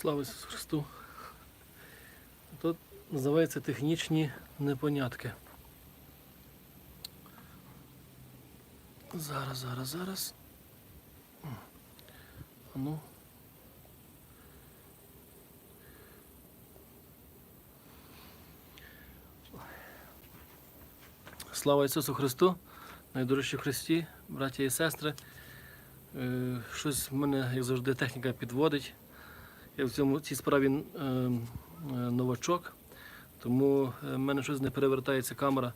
Слава Ісусу Христу. Тут називається технічні непонятки. Зараз, зараз, зараз. Ну. Слава Ісусу Христу, найдорожчі Христі, браті і сестри. Е, Щось в мене, як завжди, техніка підводить. Я в цьому цій справі е, новачок, тому е, в мене щось не перевертається камера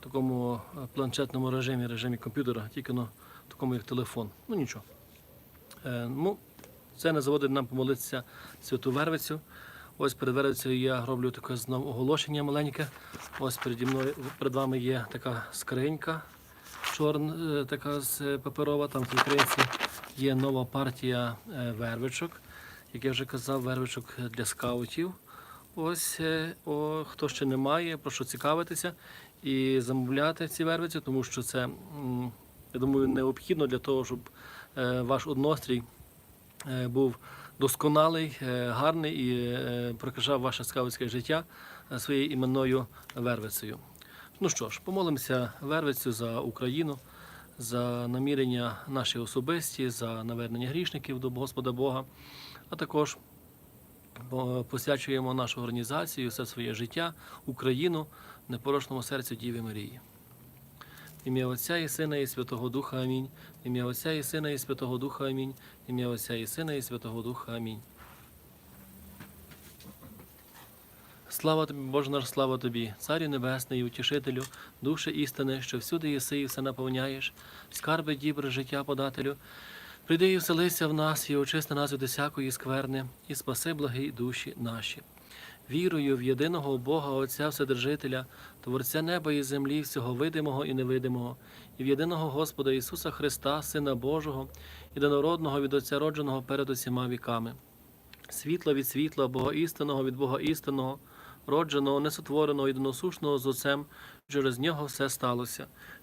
в такому е, планшетному режимі, режимі комп'ютера, тільки на такому як телефон. Ну нічого. Е, ну, це не заводить нам помолитися святу Вервицю. Ось перед Вервицею я роблю таке знову оголошення маленьке. Ось переді мною перед вами є така скринька чорна, е, така з паперова. Там в скринці є нова партія вервичок. Як я вже казав, вервичок для скаутів. Ось е, о, хто ще не має, прошу цікавитися і замовляти ці вервиці, тому що це, я думаю, необхідно для того, щоб е, ваш однострій е, був досконалий, гарний і прикрашав ваше скаутське життя своєю іменною вервицею. Ну що ж, помолимося вервицю за Україну, за намірення наші особисті, за навернення грішників до Господа Бога, а також посвячуємо нашу організацію, все своє життя, Україну, непорочному серцю Діви Марії. Ім'я Отця і Сина і Святого Духа Амінь. Ім'я Отця і Сина і Святого Духа Амінь. Ім'я Отця і Сина і Святого Духа Амінь. Слава тобі, Боже наш, слава тобі, Царю Небесний, і утішителю, душе істини, що всюди єси і все наповняєш, скарби дібре життя подателю. Прийди і вселися в нас, і очисти нас від усякої скверни, і спаси благі душі наші. Вірую в єдиного Бога Отця Вседержителя, Творця неба і землі, всього видимого і невидимого, і в єдиного Господа Ісуса Христа, Сина Божого, єдинородного від Отця родженого перед усіма віками. Світло від світла, Бога істинного від Бога істинного, родженого, несотвореного, єдиносушного з Отцем, через нього все сталося.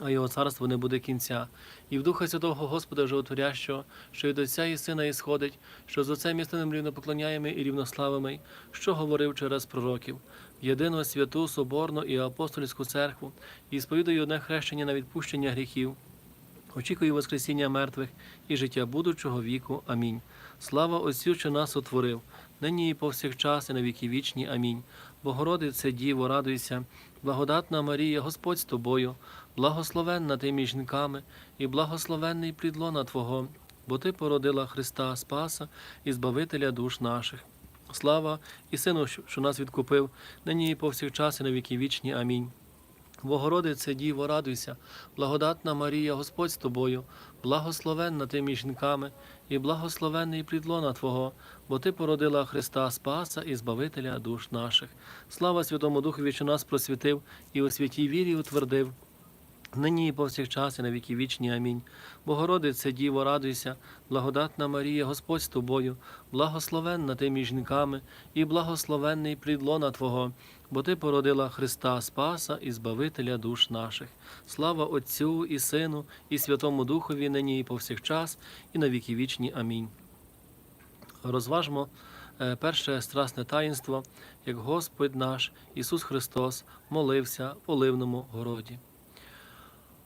а його царство не буде кінця. І в Духа Святого Господа Животворящого, що від Отця і Сина ісходить, що з Отцем істинним рівнопоклоняємо і рівнославими, що говорив через пророків, єдину святу, соборну і апостольську церкву, і сповідаю одне хрещення на відпущення гріхів. Очікую Воскресіння мертвих і життя будучого віку. Амінь. Слава Отцю, що нас утворив, нині і повсякчас, і на віки вічні. Амінь. Богородице, Діво, радуйся, благодатна Марія, Господь з тобою, благословенна ти між жінками, і благословенний плідлона Твого, бо Ти породила Христа Спаса і Збавителя душ наших. Слава і Сину, що нас відкупив, нині і повсякчас, і на віки вічні. Амінь. Богородице, Діво, радуйся, благодатна Марія, Господь з тобою, благословенна ти між жінками, і благословенний плідлона Твого, бо Ти породила Христа Спаса і Збавителя душ наших. Слава Святому Духові, що нас просвітив і у святій вірі утвердив. Нині і повсякчас і на віки вічні. Амінь. Богородице, Діво, радуйся, благодатна Марія, Господь з тобою, благословенна ти між жінками, і благословенний плід лона Твого, бо Ти породила Христа Спаса і Збавителя душ наших. Слава Отцю і Сину, і Святому Духові, нині і повсякчас, і на віки вічні. Амінь. Розважмо е, перше страсне таїнство, як Господь наш Ісус Христос молився в Оливному городі.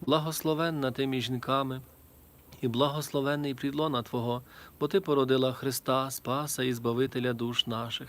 благословенна ти між жінками, і благословенний плідлона Твого, бо Ти породила Христа, Спаса і Збавителя душ наших.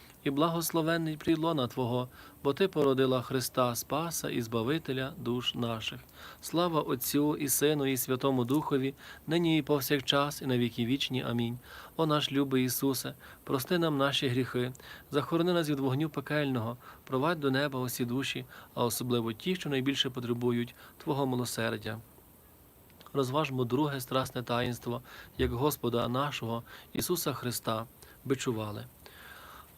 і благословенний плідлона Твого, бо Ти породила Христа Спаса і Збавителя душ наших. Слава Отцю і Сину, і Святому Духові, нині і повсякчас, і на віки вічні. Амінь. О наш любий Ісусе, прости нам наші гріхи, захорони нас від вогню пекельного, провадь до неба усі душі, а особливо ті, що найбільше потребують Твого милосердя. Розважмо друге страсне таїнство, як Господа нашого Ісуса Христа, бичували.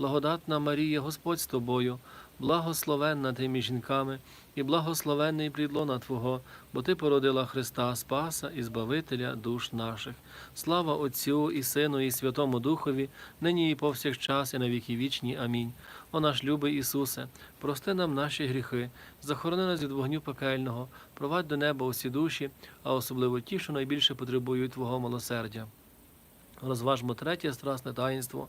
благодатна Марія, Господь з тобою, благословенна ти між жінками, і благословенний плідлона Твого, бо Ти породила Христа Спаса і Збавителя душ наших. Слава Отцю і Сину, і Святому Духові, нині і повсякчас, і на віки вічні. Амінь. О наш любий Ісусе, прости нам наші гріхи, захорони нас від вогню пекельного, провадь до неба усі душі, а особливо ті, що найбільше потребують Твого милосердя. Розважмо третє страсне таїнство,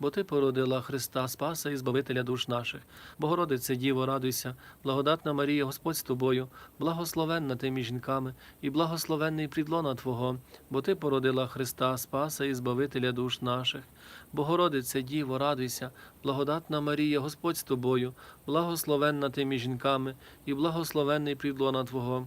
бо Ти породила Христа Спаса і Збавителя душ наших. Богородице, Діво, радуйся, благодатна Марія, Господь з тобою, благословенна ти жінками, і благословенний плідлона Твого, бо Ти породила Христа Спаса і Збавителя душ наших. Богородице, Діво, радуйся, благодатна Марія, Господь з тобою, благословенна ти жінками, і благословенний плідлона Твого.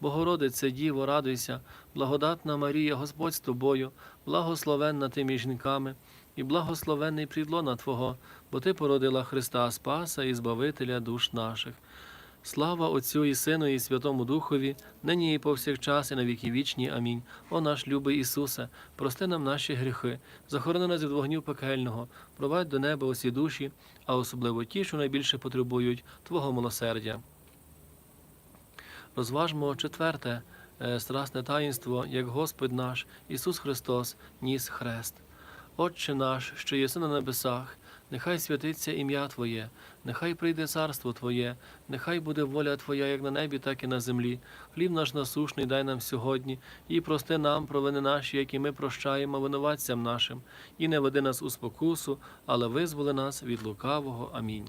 Богородице, Діво, радуйся, благодатна Марія, Господь з тобою, благословенна ти між жінками, і благословенний плідлона Твого, бо Ти породила Христа Спаса і Збавителя душ наших. Слава Отцю і Сину, і Святому Духові, нині і повсякчас, і на віки вічні. Амінь. О наш любий Ісусе, прости нам наші гріхи, захорони нас від вогню пекельного, провадь до неба усі душі, а особливо ті, що найбільше потребують Твого милосердя. Розважмо четверте е, страсне таїнство, як Господь наш Ісус Христос ніс хрест. Отче наш, що єси на небесах, нехай святиться ім'я Твоє, нехай прийде царство Твоє, нехай буде воля Твоя, як на небі, так і на землі. Хліб наш насушний дай нам сьогодні, і прости нам провини наші, які ми прощаємо винуватцям нашим, і не веди нас у спокусу, але визволи нас від лукавого. Амінь.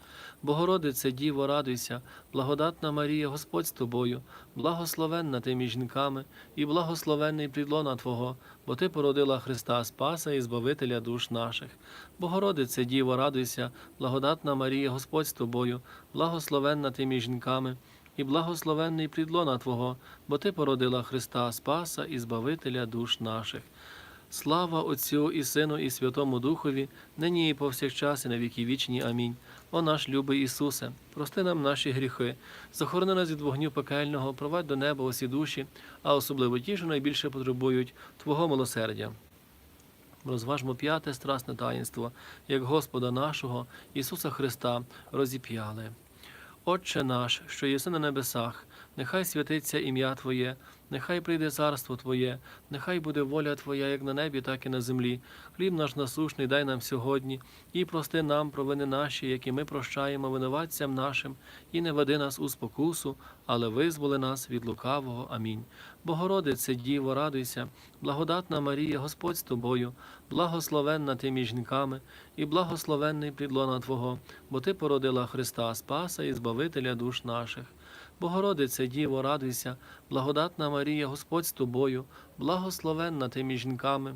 Богородице, Діво, радуйся, благодатна Марія, Господь з тобою, благословенна ти між жінками, і благословенний плідлона Твого, бо Ти породила Христа Спаса і Збавителя душ наших. Богородице, Діво, радуйся, благодатна Марія, Господь з тобою, благословенна ти між жінками, і благословенний плідлона Твого, бо Ти породила Христа Спаса і Збавителя душ наших. Слава Отцю і Сину, і Святому Духові, нині і повсякчас, і на віки вічні. Амінь. О наш любий Ісусе, прости нам наші гріхи, захорони нас від вогню пекельного, провадь до неба усі душі, а особливо ті, що найбільше потребують Твого милосердя. Розважмо п'яте страсне таїнство, як Господа нашого Ісуса Христа розіп'яли. Отче наш, що єси на небесах, нехай святиться ім'я Твоє, нехай прийде царство Твоє, нехай буде воля Твоя, як на небі, так і на землі. Хліб наш насушний дай нам сьогодні, і прости нам провини наші, які ми прощаємо винуватцям нашим, і не веди нас у спокусу, але визволи нас від лукавого. Амінь. Богородице, Діво, радуйся, благодатна Марія, Господь з тобою, благословенна ти між жінками, і благословенний підлона Твого, бо Ти породила Христа, Спаса і Збавителя душ наших. Богородице, Діво, радуйся, благодатна Марія, Господь з тобою, благословенна ти між жінками,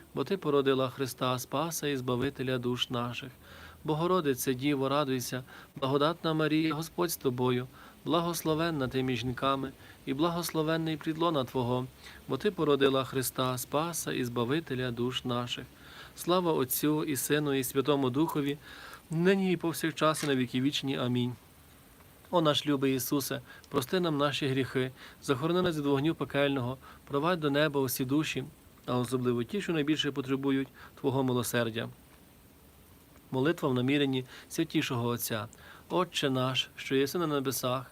бо Ти породила Христа, Спаса і Збавителя душ наших. Богородице, Діво, радуйся, благодатна Марія, Господь з тобою, благословенна ти між жінками, і благословенний прідлона Твого, бо Ти породила Христа, Спаса і Збавителя душ наших. Слава Отцю і Сину, і Святому Духові, нині і повсякчас, і на віки вічні. Амінь. О наш любий Ісусе, прости нам наші гріхи, захорони нас від вогню пекельного, провадь до неба усі душі, а особливо ті, що найбільше потребують Твого милосердя. Молитва в наміренні святішого Отця. Отче наш, що єси на небесах,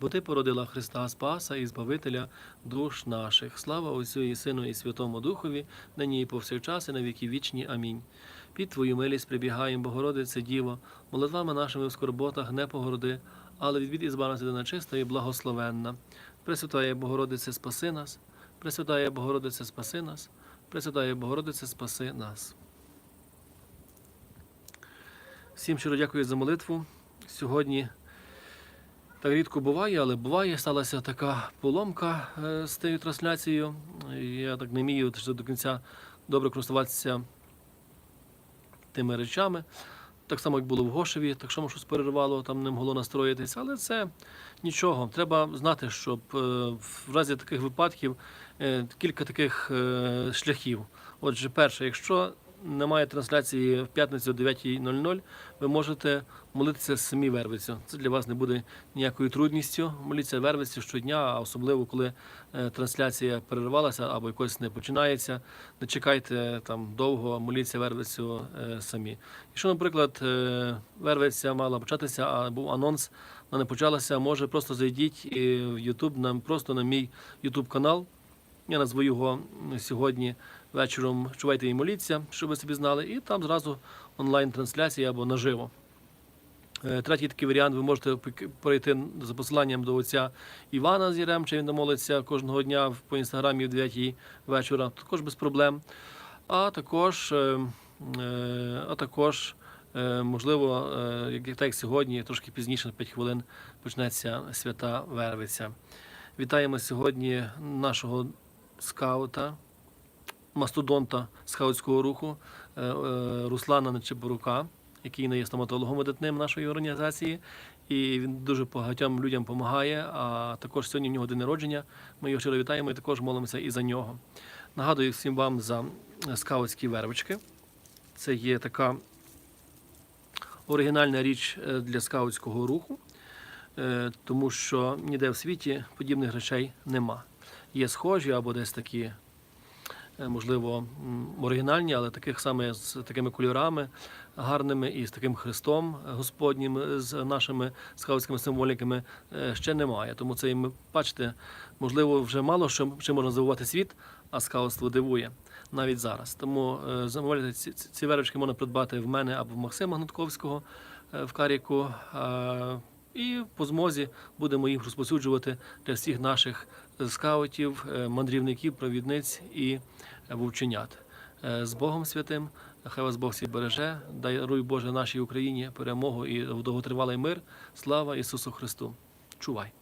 Бо ти породила Христа Спаса і Збавителя душ наших. Слава Отцю і Сину, і Святому Духові, нині і повсякчас, і на віки вічні. Амінь. Під Твою милість прибігаємо, Богородице Діво, молитвами нашими в скорботах не погороди, але відвід і збав нас єдина чиста і благословенна. Пресвятає Богородице, спаси нас, Пресвятає Богородице, спаси нас, Пресвятає Богородице, спаси нас. Всім щиро дякую за молитву. Сьогодні рідко буває, але буває, сталася така поломка е, з тією трансляцією. Я так не вмію до кінця добре користуватися тими речами. Так само, як було в Гошеві, так само щось перервало, там не могло настроїтися, але це нічого. Треба знати, щоб е, в разі таких випадків е, кілька таких шляхів. Отже, перше, якщо немає трансляції в п'ятницю о 9.00, ви можете молитися самі вервицю. Це для вас не буде ніякою трудністю. Моліться вервицю щодня, а особливо коли е, трансляція перервалася або якось не починається. Не чекайте там довго, моліться вервицю е, самі. Якщо, наприклад, е, вервиця мала початися, а був анонс, вона не почалася, може просто зайдіть в YouTube, просто на мій YouTube канал. Я назву його сьогодні вечором чувайте і моліться, щоб ви собі знали, і там зразу онлайн-трансляція або наживо. Е, Третій такий варіант, ви можете перейти за посиланням до отця Івана з Яремча, він молиться кожного дня по інстаграмі в 9 вечора, також без проблем. А також, е, е, а також можливо, як так сьогодні, трошки пізніше, на 5 хвилин, почнеться свята Вервиця. Вітаємо сьогодні нашого скаута, мастодонта скаутського руху е, е, Руслана Нечеборука, який не є стоматологом видатним нашої організації. І він дуже багатьом людям допомагає. А також сьогодні в нього день народження. Ми його щиро вітаємо і також молимося і за нього. Нагадую всім вам за скаутські вервички. Це є така оригінальна річ е, для скаутського руху, тому що ніде в світі подібних речей нема. Є схожі або десь такі, е, можливо, оригінальні, але таких саме з такими кольорами гарними і з таким хрестом Господнім, е, з нашими скаутськими символіками е, ще немає. Тому це, і бачите, можливо, вже мало що чим можна здивувати світ, а скаутство дивує навіть зараз. Тому замовляйте ці, ці ці можна придбати в мене або в Максима Гнатковського в Каріку. І по змозі будемо їх розповсюджувати для всіх наших скаутів, е, мандрівників, провідниць і е, вовченят. Е, З Богом святим, хай вас Бог всіх береже, даруй Боже нашій Україні перемогу і довготривалий мир. Слава Ісусу Христу! Чувай!